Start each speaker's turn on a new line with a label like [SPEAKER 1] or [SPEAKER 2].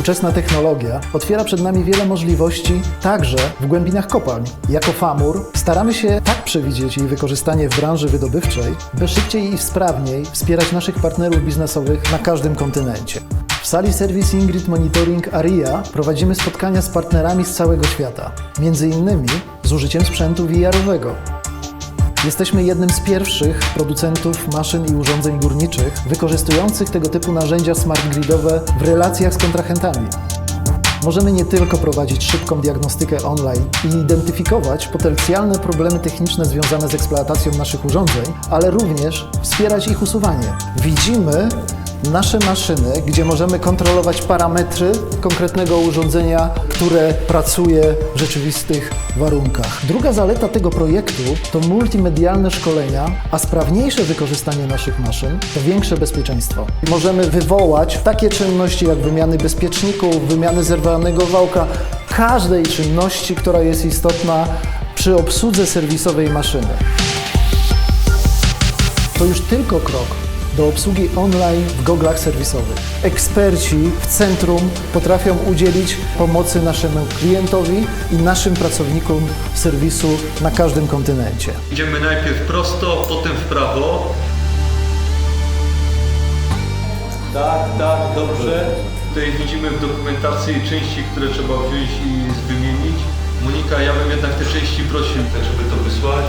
[SPEAKER 1] Współczesna technologia otwiera przed nami wiele możliwości, także w głębinach kopalń. Jako FAMUR staramy się tak przewidzieć jej wykorzystanie w branży wydobywczej, by szybciej i sprawniej wspierać naszych partnerów biznesowych na każdym kontynencie. W sali Service Ingrid Monitoring ARIA prowadzimy spotkania z partnerami z całego świata, między innymi z użyciem sprzętu VR-owego. Jesteśmy jednym z pierwszych producentów maszyn i urządzeń górniczych wykorzystujących tego typu narzędzia smart gridowe w relacjach z kontrahentami. Możemy nie tylko prowadzić szybką diagnostykę online i identyfikować potencjalne problemy techniczne związane z eksploatacją naszych urządzeń, ale również wspierać ich usuwanie. Widzimy nasze maszyny, gdzie możemy kontrolować parametry konkretnego urządzenia, które pracuje w rzeczywistych warunkach. Druga zaleta tego projektu to multimedialne szkolenia, a sprawniejsze wykorzystanie naszych maszyn to większe bezpieczeństwo. Możemy wywołać takie czynności jak wymiany bezpieczników, wymiany zerwanego wałka, każdej czynności, która jest istotna przy obsłudze serwisowej maszyny. To już tylko krok do obsługi online w goglach serwisowych. Eksperci w centrum potrafią udzielić pomocy naszemu klientowi i naszym pracownikom serwisu na każdym kontynencie.
[SPEAKER 2] Idziemy najpierw prosto, potem w prawo. Tak, tak, dobrze. Tutaj widzimy w dokumentacji części, które trzeba wziąć i wymienić. Monika, ja bym jednak te części prosił, tak żeby to wysłać.